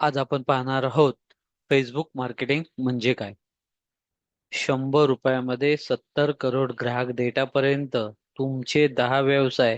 आज आपण पाहणार आहोत फेसबुक मार्केटिंग म्हणजे काय? शंभर रुपयामध्ये सत्तर करोड ग्राहक डेटापर्यंत तुमचे दहा व्यवसाय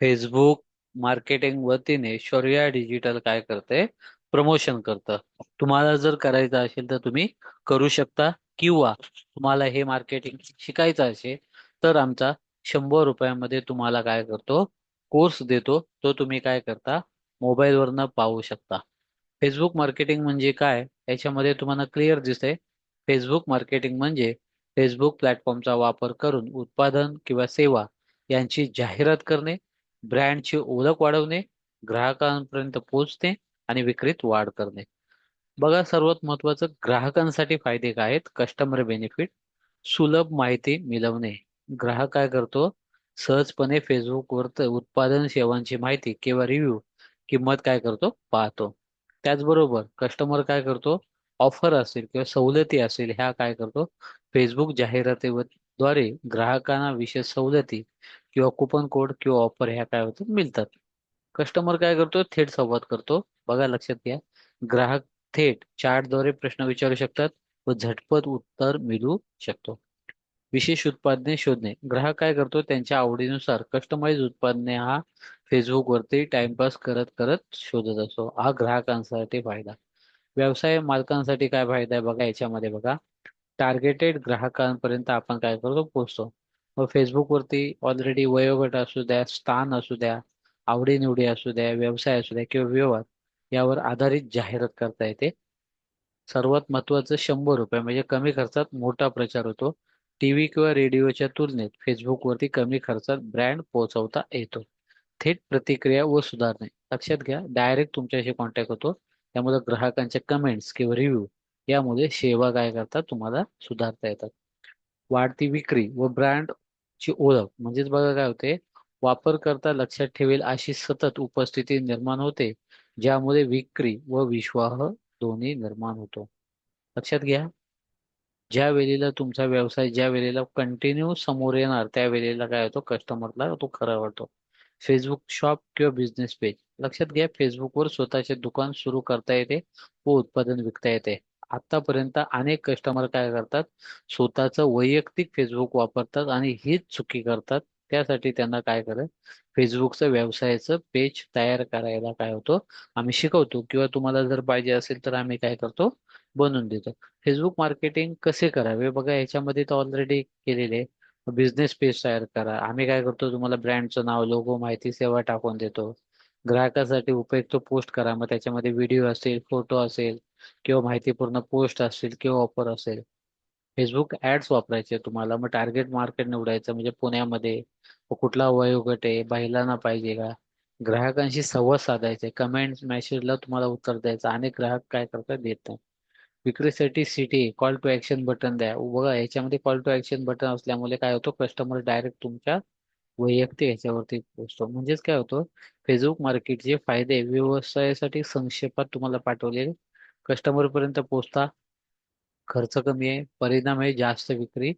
फेसबुक मार्केटिंग वतीने शौर्या डिजिटल काय करते? प्रमोशन करतं. तुम्हाला जर करायचं असेल तर तुम्ही करू शकता किंवा तुम्हाला हे मार्केटिंग शिकायचं असेल तर आमचा शंभर रुपयामध्ये तुम्हाला काय करतो? कोर्स देतो. तो तुम्ही काय करता? मोबाईलवरनं पाहू शकता. फेसबुक मार्केटिंग म्हणजे काय? याच्यामध्ये तुम्हाला क्लिअर दिसते फेसबुक मार्केटिंग म्हणजे फेसबुक प्लॅटफॉर्मचा वापर करून उत्पादन किंवा सेवा यांची जाहिरात करणे ब्रँडची ओळख वाढवणे ग्राहकांपर्यंत पोहोचणे आणि विक्रीत वाढ करणे. बघा सर्वात महत्वाचं ग्राहकांसाठी फायदे काय आहेत? कस्टमर बेनिफिट सुलभ माहिती मिळवणे. ग्राहक काय करतो? सहजपणे फेसबुकवर उत्पादन सेवांची माहिती किंवा रिव्ह्यू किंमत काय करतो? पाहतो. त्याचबरोबर कस्टमर काय करतो? ऑफर असेल किंवा सवलती असेल ह्या काय करतो? फेसबुक जाहिरातीद्वारे ग्राहकांना विशेष सवलती किंवा कुपन कोड किंवा ऑफर ह्या काय होतात? मिळतात. कस्टमर काय करतो? थेट संवाद करतो. बघा लक्षात घ्या. ग्राहक थेट चॅटद्वारे प्रश्न विचारू शकतात व झटपट उत्तर मिळू शकतो. विशेष उत्पादने शोधणे. ग्राहक काय करतो? त्यांच्या आवडीनुसार कस्टमाइज उत्पादने हा फेसबुक वरती टाइमपास करत करत शोधत असतो. हा ग्राहकांसाठी फायदा. व्यवसाय मालकांसाठी काय फायदा आहे बघा याच्यामध्ये बघा. टार्गेटेड ग्राहकांपर्यंत आपण काय करतो? पोहोचतो. मग फेसबुक वरती ऑलरेडी वयोगट असू द्या स्थान असू द्या आवडीनिवडी असू द्या व्यवसाय असू द्या किंवा व्यवहार यावर आधारित जाहिरात करता येते. सर्वात महत्वाचं शंभर रुपये म्हणजे कमी खर्चात मोठा प्रचार होतो. टीव्ही किंवा रेडिओच्या तुलनेत फेसबुकवरती कमी खर्चात ब्रँड पोहोचवता येतो. थेट प्रतिक्रिया व सुधारणे लक्षात घ्या डायरेक्ट तुमच्याशी कॉन्टॅक्ट होतो. त्यामुळे ग्राहकांच्या कमेंट्स किंवा रिव्ह्यू यामुळे सेवा काय करतात? तुम्हाला सुधारता येतात. वाढती विक्री व ब्रँडची ओळख. म्हणजेच बघा काय होते? वापरकर्ता लक्षात ठेवेल अशी सतत उपस्थिती निर्माण होते ज्यामुळे विक्री व विश्वाह दोन्ही निर्माण होतो. लक्षात घ्या. ज्या वेळेला तुमचा व्यवसाय ज्या वेळेला कंटिन्यू समोर येणार त्या वेळेला काय होतो? कस्टमरला तो खरा वाटतो. फेसबुक शॉप किंवा बिझनेस पेज लक्षात घ्या फेसबुकवर स्वतःचे दुकान सुरू करता येते व उत्पादन विकता येते. आतापर्यंत अनेक कस्टमर काय करतात? स्वतःचं वैयक्तिक फेसबुक वापरतात आणि हीच चुकी करतात. त्यासाठी त्यांना काय करत फेसबुकचं व्यवसायाचं पेज तयार करायला काय होतो? आम्ही शिकवतो किंवा तुम्हाला जर पाहिजे असेल तर आम्ही काय करतो? बनवून देतो. फेसबुक मार्केटिंग कसे करावे? बघा याच्यामध्ये तर ऑलरेडी केलेले बिझनेस पेज तयार करा. आम्ही काय करतो? तुम्हाला ब्रँडचं नाव लोगो माहिती सेवा टाकून देतो. ग्राहकासाठी उपयुक्त पोस्ट करा. मग त्याच्यामध्ये व्हिडिओ असेल फोटो असेल किंवा माहितीपूर्ण पोस्ट असेल किंवा ऑफर असेल. फेसबुक ऍड्स वापरायचे तुम्हाला. मग टार्गेट मार्केट निवडायचं म्हणजे पुण्यामध्ये. कुठला वयोगट आहे? महिलांना पाहिजे का? ग्राहकांशी संवाद साधायचे. कमेंट मेसेजला तुम्हाला उत्तर द्यायचं. अनेक ग्राहक काय करतात? देत नाही विक्रीसाठी city call to action button द्या. बघा याच्यामध्ये कॉल टू ऍक्शन बटन असल्यामुळे काय होतं? कस्टमर डायरेक्ट तुमच्या वैयक्तिक ह्याच्यावरती पोहोचतो म्हणजेच काय होतं? फेसबुक मार्केटचे फायदे व्यवसायासाठी संक्षेपात तुम्हाला पाठवले कस्टमर पर्यंत पोहोचता खर्च कमी आहे परिणाम आहे जास्त विक्री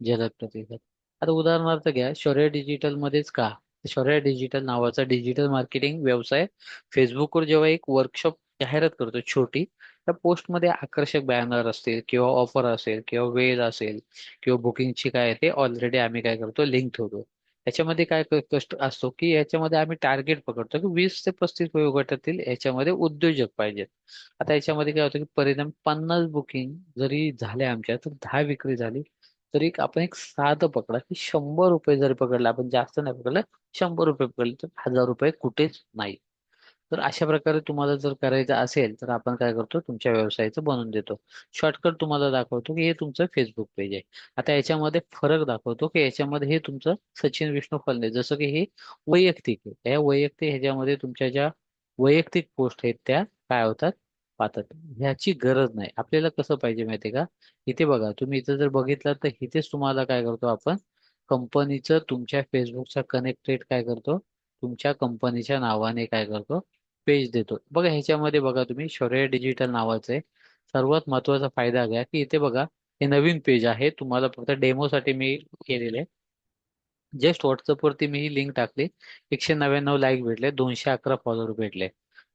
जलद प्रतिसाद. आता उदाहरणार्थ घ्या शौर्य डिजिटल मध्येच का? शौर्य डिजिटल नावाचा डिजिटल मार्केटिंग व्यवसाय फेसबुकवर जेव्हा एक वर्कशॉप जाहिरात करतो छोटी त्या पोस्टमध्ये आकर्षक बॅनर असतील किंवा ऑफर असेल किंवा वेळ असेल किंवा बुकिंगची काय ते ऑलरेडी आम्ही काय करतो लिंक ठेवतो. याच्यामध्ये काय कष्ट असतो की याच्यामध्ये आम्ही टार्गेट पकडतो की वीस ते पस्तीस वयोगटातील याच्यामध्ये उद्योजक पाहिजेत. आता याच्यामध्ये काय होतं की परिणाम पन्नास बुकिंग जरी झाले आमच्या तर दहा विक्री झाली तरी आपण एक साधं पकडा की शंभर रुपये जरी पकडला आपण जास्त नाही पकडलं शंभर रुपये पकडले तर हजार रुपये कुठेच नाही. तर अशा प्रकारे तुम्हाला जर करायचं असेल तर आपण काय करतो? तुमच्या व्यवसायाचं बनवून देतो. शॉर्टकट तुम्हाला दाखवतो की हे तुमचं फेसबुक पेज आहे. आता याच्यामध्ये फरक दाखवतो की याच्यामध्ये हे तुमचं सचिन विष्णू फलने जसं की हे वैयक्तिक आहे. या वैयक्तिक ह्याच्यामध्ये तुमच्या ज्या वैयक्तिक पोस्ट आहेत त्या काय होतात? पाहतात. ह्याची गरज नाही. आपल्याला कसं पाहिजे माहितीये का? इथे बघा तुम्ही इथं जर बघितलं तर इथेच तुम्हाला काय करतो आपण? कंपनीचं तुमच्या फेसबुकचा कनेक्टेड काय करतो? तुमच्या कंपनीच्या नावाने काय करतो? पेज देतो. बघा ह्याच्यामध्ये बघा तुम्ही शौर्य डिजिटल नावाचं आहे सर्वात महत्त्वाचा फायदा घ्या की इथे बघा हे नवीन पेज आहे. तुम्हाला फक्त डेमोसाठी मी केलेले जस्ट जस्ट व्हॉट्सअपवरती मी ही लिंक टाकली. एकशे नव्याण्णव लाईक भेटले दोनशे अकरा फॉलोअर भेटले.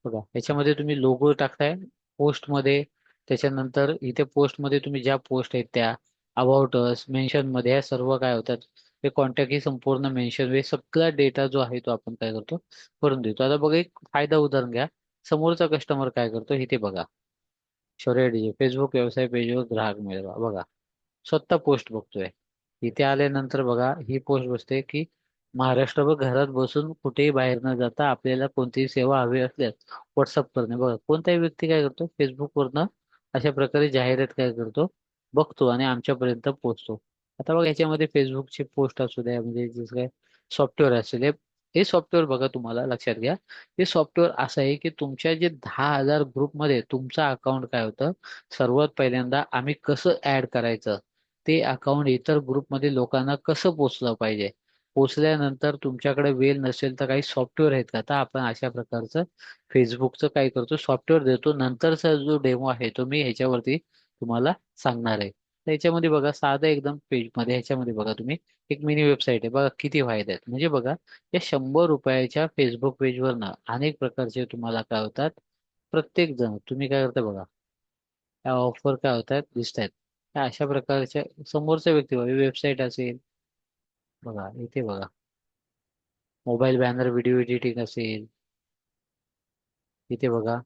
बघा ह्याच्यामध्ये तुम्ही लोगो टाकताय पोस्टमध्ये त्याच्यानंतर इथे पोस्टमध्ये तुम्ही ज्या पोस्ट आहेत त्या अबाउट अस मेन्शनमध्ये ह्या सर्व काय होतात? हे कॉन्टॅक्ट ही संपूर्ण मेन्शन वे म्हणजे सगळा डेटा जो आहे तो आपण काय करतो भरून देतो. आता बघा एक फायदा उदाहरण घ्या. समोरचा कस्टमर काय करतो इथे बघा. शौर्य डीजे फेसबुक व्यवसाय पेजवर ग्राहक मिळवा. बघा. स्वतः पोस्ट बघतोय. इथे आल्यानंतर बघा ही पोस्ट बसते की महाराष्ट्रभर घरात बसून कुठेही बाहेर न जाता आपल्याला कोणतीही सेवा हवी असल्यास व्हॉट्सअप करणे. बघा कोणताही व्यक्ती काय करतो फेसबुकवरनं अशा प्रकारे जाहिरात काय करतो बघतो आणि आमच्यापर्यंत पोहोचतो. आता बघा याच्यामध्ये फेसबुकचे पोस्ट असू द्या म्हणजे जसं काय सॉफ्टवेअर असेल हे हे सॉफ्टवेअर बघा तुम्हाला लक्षात घ्या. हे सॉफ्टवेअर असं आहे की तुमच्या जे दहा हजार ग्रुपमध्ये तुमचा अकाउंट काय होतं? सर्वात पहिल्यांदा आम्ही कसं ऍड करायचं? ते अकाउंट इतर ग्रुपमध्ये लोकांना कसं पोचलं पाहिजे? पोचल्यानंतर तुमच्याकडे वेळ नसेल तर काही सॉफ्टवेअर आहेत का? तर आपण अशा प्रकारचं फेसबुकचं काय करतो? सॉफ्टवेअर देतो. नंतरचा जो डेमो आहे तो मी ह्याच्यावरती तुम्हाला सांगणार आहे. याच्यामध्ये बघा साधं एकदम पेजमध्ये ह्याच्यामध्ये बघा तुम्ही. एक मिनी वेबसाईट आहे बघा किती फायदे आहेत. म्हणजे बघा या शंभर रुपयाच्या फेसबुक पेजवरनं अनेक प्रकारचे तुम्हाला काय होतात? प्रत्येक जण तुम्ही काय करता बघा या ऑफर काय होतात? दिसत आहेत या अशा प्रकारच्या समोरच्या व्यक्ती बघा वेबसाईट असेल बघा इथे बघा. मोबाईल बॅनर व्हिडिओ एडिटिंग असेल. इथे बघा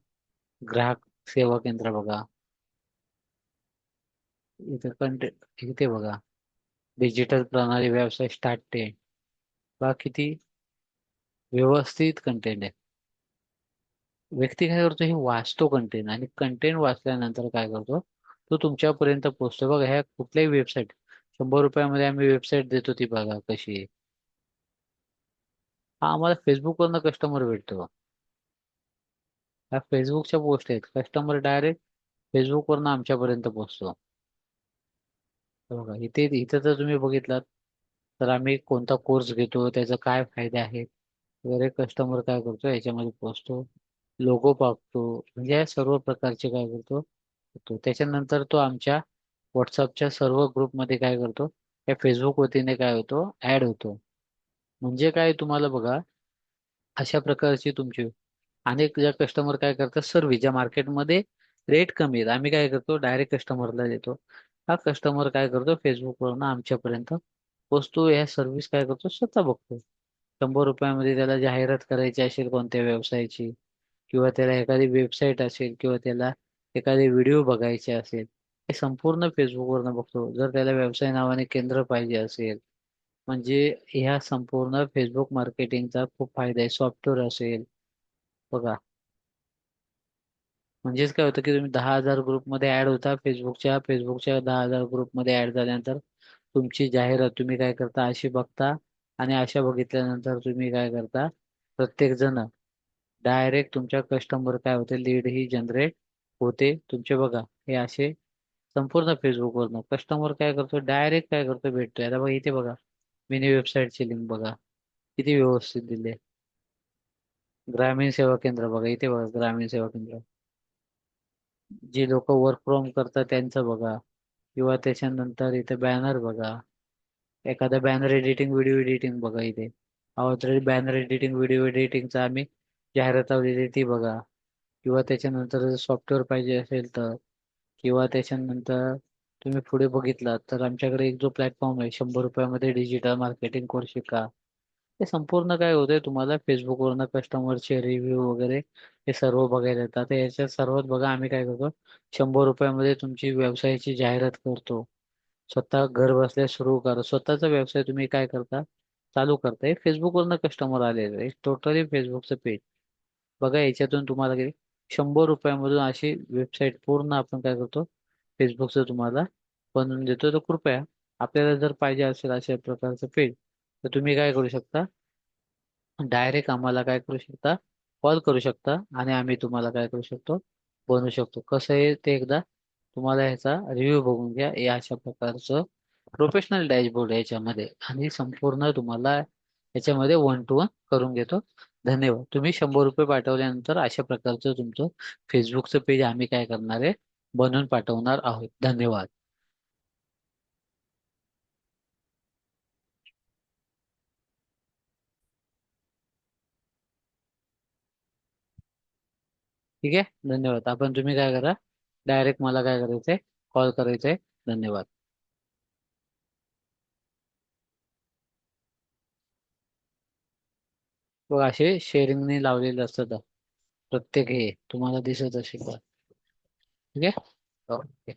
ग्राहक सेवा केंद्र बघा. इथे कंटेंट इथे बघा. डिजिटल प्रणाली व्यवसाय स्टार्ट बघा किती व्यवस्थित कंटेंट आहे. व्यक्ती काय करतो हे वाचतो कंटेंट आणि कंटेंट वाचल्यानंतर काय करतो तो तुमच्यापर्यंत पोहोचतो. बघा ह्या कुठल्याही वेबसाईट शंभर रुपयामध्ये आम्ही वेबसाईट देतो ती बघा कशी आहे. हा आम्हाला फेसबुकवरनं कस्टमर भेटतो ह्या फेसबुकच्या पोस्ट आहेत. कस्टमर डायरेक्ट फेसबुकवरनं आमच्यापर्यंत पोहोचतो. बघा इथे इथं जर तुम्ही बघितलात तर आम्ही कोणता कोर्स घेतो त्याचा काय फायदे आहेत वगैरे कस्टमर काय करतो याच्यामध्ये पोहोचतो लोगो पाहतो म्हणजे सर्व प्रकारचे काय करतो तो त्याच्यानंतर तो आमच्या व्हॉट्सअपच्या सर्व ग्रुपमध्ये काय करतो या फेसबुक वतीने काय होतो ऍड होतो. म्हणजे काय तुम्हाला बघा अशा प्रकारची तुमची अनेक ज्या कस्टमर काय करतात सर्व्हिस ज्या मार्केटमध्ये रेट कमी आहेत. आम्ही काय करतो डायरेक्ट कस्टमरला देतो. हा कस्टमर काय करतो फेसबुकवरून आमच्यापर्यंत वस्तू या सर्व्हिस काय करतो? स्वतः बघतो. शंभर रुपयामध्ये त्याला जाहिरात करायची असेल कोणत्या व्यवसायाची किंवा त्याला एखादी वेबसाईट असेल किंवा त्याला एखादे व्हिडिओ बघायचे असेल हे संपूर्ण फेसबुकवरनं बघतो. जर त्याला व्यवसाय नावाने केंद्र पाहिजे असेल म्हणजे ह्या संपूर्ण फेसबुक मार्केटिंगचा खूप फायदा आहे. सॉफ्टवेअर असेल बघा. म्हणजेच काय होतं की तुम्ही दहा हजार ग्रुपमध्ये ऍड होता फेसबुकच्या फेसबुकच्या दहा हजार ग्रुपमध्ये ऍड झाल्यानंतर तुमची जाहिरात तुम्ही काय करता अशी बघता आणि अशा बघितल्यानंतर तुम्ही काय करता प्रत्येक जण डायरेक्ट तुमच्या कस्टमर काय होते लीड ही जनरेट होते. तुमचे बघा हे असे संपूर्ण फेसबुकवरनं कस्टमर काय करतो डायरेक्ट काय करतो भेटतोय. आता बघा इथे बघा मिनी वेबसाईटची लिंक बघा. किती व्यवस्थित दिले ग्रामीण सेवा केंद्र बघा इथे बघा ग्रामीण सेवा केंद्र. जे लोक वर्क फ्रॉम करतात त्यांचं बघा. किंवा त्याच्यानंतर इथे बॅनर बघा. एखादा बॅनर एडिटिंग व्हिडिओ एडिटिंग बघा इथे. ऑलरेडी बॅनर एडिटिंग व्हिडिओ एडिटिंगचा आम्ही जाहिरात लावलेली ती बघा. किंवा त्याच्यानंतर सॉफ्टवेअर पाहिजे असेल तर. किंवा त्याच्यानंतर तुम्ही पुढे बघितलात तर आमच्याकडे एक जो प्लॅटफॉर्म आहे शंभर रुपयामध्ये डिजिटल मार्केटिंग कोर्स शिका ते संपूर्ण काय होतंय तुम्हाला फेसबुकवरनं कस्टमरचे रिव्ह्यू वगैरे हे सर्व बघायला येतात. याच्यात सर्वात बघा आम्ही काय करतो शंभर रुपयामध्ये तुमची व्यवसायाची जाहिरात करतो. स्वतः घर बसल्या सुरू करा. स्वतःचा व्यवसाय तुम्ही काय करता? चालू करताय फेसबुकवरनं कस्टमर आलेले आहे टोटली फेसबुकचं पेज. बघा याच्यातून तुम्हाला किती शंभर रुपयामधून अशी वेबसाईट पूर्ण आपण काय करतो? फेसबुकचं तुम्हाला बनवून देतो. तर कृपया आपल्याला जर पाहिजे असेल अशा प्रकारचं पेज तर तुम्ही काय करू शकता? डायरेक्ट आम्हाला काय करू शकता? कॉल करू शकता आणि आम्ही तुम्हाला काय करू शकतो? बनवू शकतो. कसं आहे ते एकदा तुम्हाला ह्याचा रिव्ह्यू बघून घ्या. या अशा प्रकारचं प्रोफेशनल डॅशबोर्ड याच्यामध्ये आणि संपूर्ण तुम्हाला याच्यामध्ये वन टू वन करून घेतो. धन्यवाद. तुम्ही शंभर रुपये पाठवल्यानंतर अशा प्रकारचं तुमचं फेसबुकचं पेज आम्ही काय करणार आहे? बनवून पाठवणार आहोत. धन्यवाद. ठीक आहे? धन्यवाद. आपण तुम्ही काय करा? डायरेक्ट मला काय करायचंय? कॉल करायचंय. धन्यवाद. बघ असे शेअरिंगने लावलेले असतात. प्रत्येक हे तुम्हाला दिसत असेल. ठीक आहे? ओके